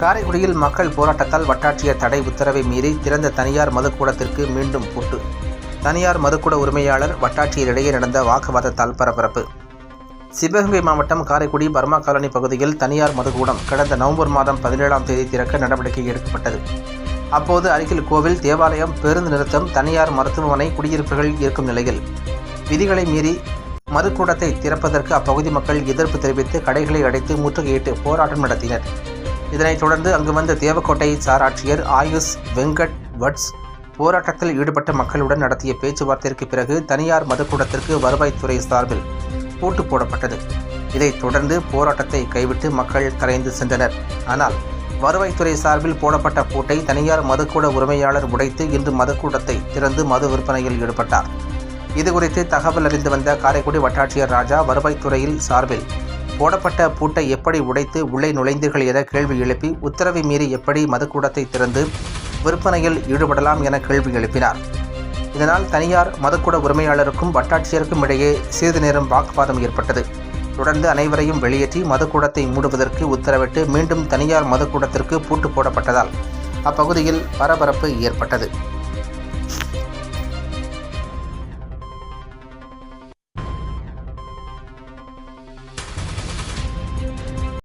காரைக்குடியில் மக்கள் போராட்டத்தால் வட்டாட்சியர் தடை உத்தரவை மீறி திறந்த தனியார் மதுக்கூடத்திற்கு மீண்டும் பூட்டு. தனியார் மதுக்கூட உரிமையாளர் வட்டாட்சியர் இடையே நடந்த வாக்குவாதத்தால் பரபரப்பு. சிவகங்கை மாவட்டம் காரைக்குடி பர்மா காலனி பகுதியில் தனியார் மதுக்கூடம் கடந்த நவம்பர் மாதம் பதினேழாம் தேதி திறக்க நடவடிக்கை எடுக்கப்பட்டது. அப்போது அருகில் கோவில் தேவாலயம் பேருந்து நிறுத்தம் தனியார் மருத்துவமனை குடியிருப்புகள் இருக்கும் நிலையில். விதிகளை மீறி மதுக்கூடத்தை திறப்பதற்கு அப்பகுதி மக்கள் எதிர்ப்பு தெரிவித்து கடைகளை அடைத்து முற்றுகையிட்டு போராட்டம் நடத்தினர். இதனைத் தொடர்ந்து அங்கு வந்த தேவக்கோட்டை சார் ஆட்சியர் ஆயுஷ் வெங்கட் வட்ஸ் போராட்டத்தில் ஈடுபட்ட மக்களுடன் நடத்திய பேச்சுவார்த்தைக்கு பிறகு தனியார் மதுக்கூடத்திற்கு வருவாய்த்துறை சார்பில் பூட்டு போடப்பட்டது. இதைத் தொடர்ந்து போராட்டத்தை கைவிட்டு மக்கள் கரைந்து சென்றனர். ஆனால் வருவாய்த்துறை சார்பில் போடப்பட்ட பூட்டை தனியார் மதுக்கூட உரிமையாளர் உடைத்து இன்று மதுக்கூடத்தை திறந்து மது விற்பனையில் ஈடுபட்டார். இதுகுறித்து தகவல் அறிந்து வந்த காரைக்குடி வட்டாட்சியர் ராஜா வருவாய்த்துறையில் சார்பில் போடப்பட்ட பூட்டை எப்படி உடைத்து உள்ளே நுழைந்தீர்கள் என கேள்வி எழுப்பி உத்தரவை மீறி எப்படி மதுக்கூடத்தை திறந்து விற்பனையில் ஈடுபடலாம் என கேள்வி எழுப்பினார். இதனால் தனியார் மதுக்கூட உரிமையாளருக்கும் வட்டாட்சியருக்கும் இடையே சிறிது நேரம் வாக்குவாதம் ஏற்பட்டது. தொடர்ந்து அனைவரையும் வெளியேற்றி மதுக்கூடத்தை மூடுவதற்கு உத்தரவிட்டு மீண்டும் தனியார் மதுக்கூடத்திற்கு பூட்டு போடப்பட்டதால் அப்பகுதியில் பரபரப்பு ஏற்பட்டது.